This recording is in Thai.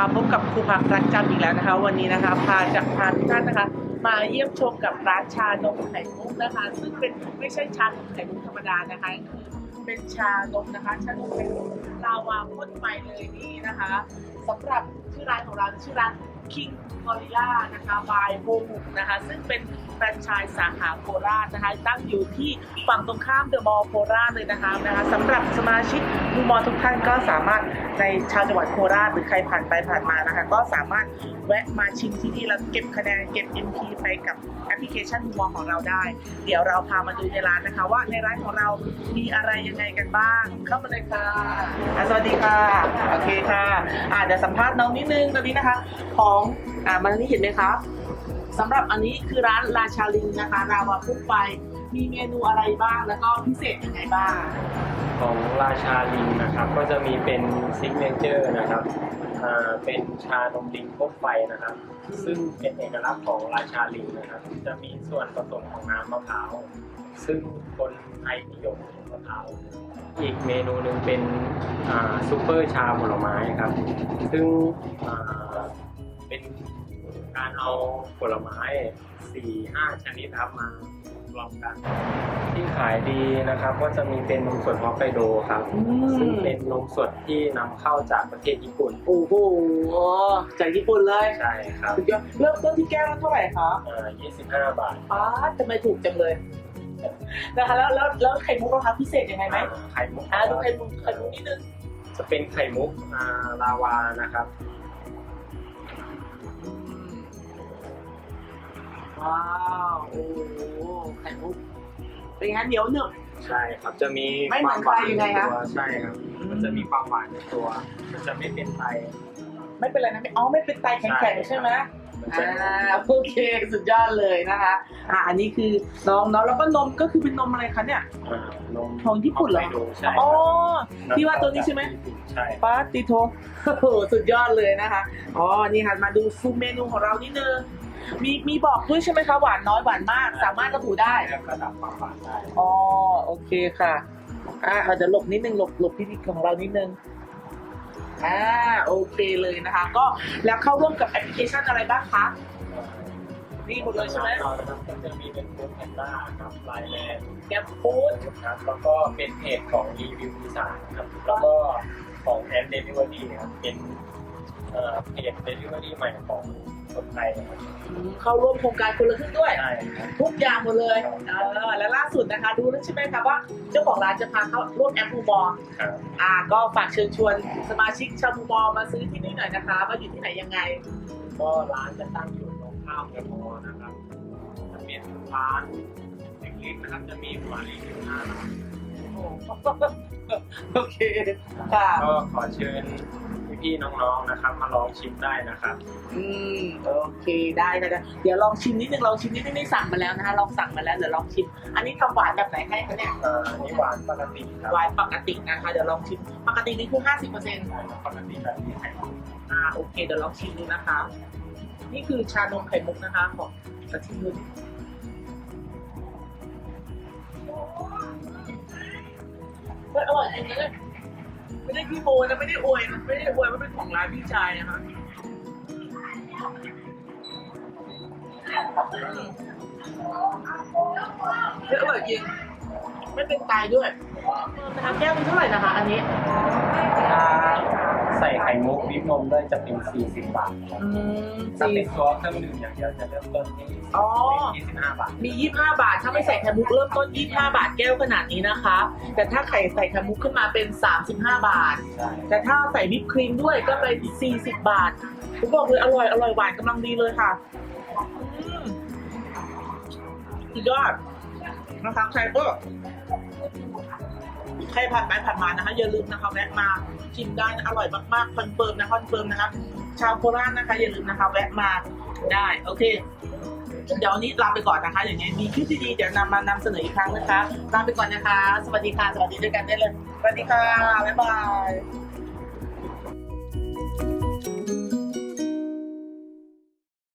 มาพบกับครูพักรักจำอีกแล้วนะคะ วันนี้นะคะพาจากพาทุกท่านนะคะ มาเยี่ยมชมกับร้านชานมไข่มุกนะคะ ซึ่งเป็นไม่ใช่ชานมไข่มุกธรรมดานะคะคือเป็นชานมนะคะชานมไข่มุกลาวาพ่นไฟเลยนี่นะคะสำหรับชื่อร้านของเราชื่อร้าน King Gorilla นะคะบายโฮมุกนะคะ ซึ่งเป็น ฟรนไชส์สาขาโคราชนะคะตั้งอยู่ที่ฝั่งตรงข้ามเดอะมอลล์โคราชเลยนะคะนะคะสำหรับสมาชิกมูมอลทุกท่านก็สามารถในชาวจังหวัดโคราชหรือใครผ่านไปผ่านมานะคะ ก็สามารถแวะมาชิมที่นี่แล้วเก็บคะแนนเก็บ MP ไปกับแอปพลิเคชันมูมอลของเราได้ เดี๋ยวเราพามาดูในร้านนะคะ ว่าในร้านของเรามีอะไรยังไงกันบ้างเข้ามาเลยค่ะอะสวัสดีค่ะโอเคค่ะอะเดี๋ยวสัมภาษณ์น้องนิดนึงตอนนี้นะคะ ของอ่ามันนี่เห็นไหมครับ สำหรับอันนี้คือร้านราชาลิงนะคะราวาพุ่งไฟมีเมนูอะไรบ้าง แล้วก็พิเศษยังไงบ้าง ของราชาลิงนะครับ ก็จะมีเป็นซิกเนเจอร์นะครับอ่าเป็นชานมลิงพ่นไฟนะครับ ซึ่งเป็นเอกลักษณ์ของราชาลิงนะครับ จะมีส่วนผสมของน้ำมะพร้าว ซึ่งคนไทยนิยมมะพร้าว อีกเมนูหนึ่งเป็นอ่าซูเปอร์ชาผลไม้ครับ ซึ่งอ่า การเอาผลไม้สี่ห้าชนิดครับมารวมกัน ที่ขายดีนะครับก็จะมีเป็นนมสดฮอกไกโดครับอืมซึ่งเป็นนมสดที่นำเข้าจากประเทศญี่ปุ่น โอ้โหจากญี่ปุ่นเลยใช่ครับสุดยอดเริ่มต้นที่แก้วละเท่าไหร่คะอ่า25 บาทป้าดทำไมถูกจังเลยนะคะแล้วแล้วแล้วไข่มุกราคาพิเศษยังไงไหมไข่มุกอ่าดูไข่มุกไข่มุกนิดนึงจะเป็นไข่มุกอ่าลาวานะครับ ว้าวโอ้โหไข่มุกเป็นไงเหนียวหนึบ ใช่ครับจะมีไม่เหมือนใครยังไงครับในตัวใช่ครับ มันจะมีความหวานในตัว มันจะไม่เป็นไทยไม่เป็นไรนะไม่อ๋อไม่เป็นไตแข็งๆใช่ไหมมันจะอ่าโอเคสุดยอดเลยนะคะอ่าอันนี้คือน้องเนาะแล้วก็นมก็คือเป็นนมอะไรคะเนี่ยอ่านมของญี่ปุ่นเหรอฮกไกโดใช่อ๋อครับที่ว่าตัวนี้ใช่ไหม ใช่ป้าติโทโอ้โหสุดยอดเลยนะคะ อ๋อ นี่ค่ะ มาดูฟูเมนูของเรานิดนึง มีมีบอกด้วยใช่ไหมคะหวานน้อยหวานมาก สามารถระบุได้แล้วก็ดับความหวานได้อ๋อโอเคค่ะ อ่าอาจจะหลบนิดนึงหลบหลบพิธีของเรานิดนึง อ่าโอเคเลยนะคะ ก็แล้วเข้าร่วมกับแอปพลิเคชันอะไรบ้างคะนี่หมดเลยใช่ไหมรานะครับก็จะมีเป็นฟู้ดแพนด้าครับไลน์แมนแกปฟู้ดครับแล้วก็เป็นเพจของรีวิวอีสานครับแล้วก็ของแอนเดลิเวอรี่ครับเป็นเอ่อเพจเดลิเวอรี่ใหม่ของ คนไทยนะครับ เข้าร่วมโครงการคนละครึ่งด้วย ใช่ครับ ทุกอย่างหมดเลยเออและล่าสุดนะคะ ดูแล้วใช่ไหมคะว่าเจ้าของร้านจะพาเข้าร่วมแอปมูมอครับอ่า ก็ฝากเชิญชวนสมาชิกชาวมูมอมาซื้อที่นี่หน่อยนะคะ ว่าอยู่ที่ไหนยังไง ก็ร้านจะตั้งอยู่ตรงข้ามกับมอนะครับจะเป็นร้านเล็กๆนะครับจะมีหัวรีวิวหน้าร้านโอเค ค่ะ ก็ขอเชิญ พี่ๆน้องๆนะครับ มาลองชิมได้นะครับ อืมโอเคได้ค่ะได้เดี๋ยวลองชิมนิดนึงลองชิมนิดนึงนี่สั่งมาแล้วนะคะลองสั่งมาแล้วเดี๋ยวลองชิม อันนี้ทำหวานแบบไหนให้คะเนี่ยเอ่ออันนี้หวานปกติครับหวานปกตินะคะเดี๋ยวลองชิมปกตินี่คือ50%อปกติแบบนี้ไข่มุก่าโอเคเดี๋ยวลองชิมดูนะคะ นี่คือชานมไข่มุกนะคะของกะทิดูดิเฮ้ยอร่อยจริงเลย ไม่ได้ขี้โมนะไม่ได้อวยนะไม่ได้อวยว่าเป็นของร้านพี่ชายนะคะเฮ้ยอร่อยจริงไม่เป็นไตด้วยนะคะแก้วเป็นเท่าไหร่นะคะ อันนี้ถ้า ใส่ไข่มุกวิปนมด้วยจะเป็น 40 บาทครับอืมถ้าสี่ เป็นตัวเครื่องดื่มอย่างเดียวจะเริ่มต้นที่อ๋อ 25 บาท มี 25 บาท ถ้าไม่ใส่ไข่มุกเริ่มต้น 25 บาทแก้วขนาดนี้นะคะ แต่ถ้าไข่ใส่ไข่มุกขึ้นมาเป็น 35 บาท ใช่แต่ถ้าใส่วิปครีมด้วยก็เป็น 40 บาทผมบอกเลยอร่อย อร่อยหวานกำลังดีเลยค่ะอืมสุดยอดนะคะใครก็ใครผ่านไปผ่านมานะคะ อย่าลืมนะคะแวะมา ชิมได้นะอร่อยมากๆคอนเฟิร์มนะคอนเฟิร์มนะคะชาวโคราชนะคะอย่าลืมนะคะแวะมาได้โอเคเดี๋ยววันนี้ลาไปก่อนนะคะ อย่างนี้มีคลิปดีๆเดี๋ยวนำมานำเสนออีกครั้งนะคะลาไปก่อนนะคะ สวัสดีค่ะสวัสดีด้วยกันได้เลยสวัสดีค่ะบ๊ายบาย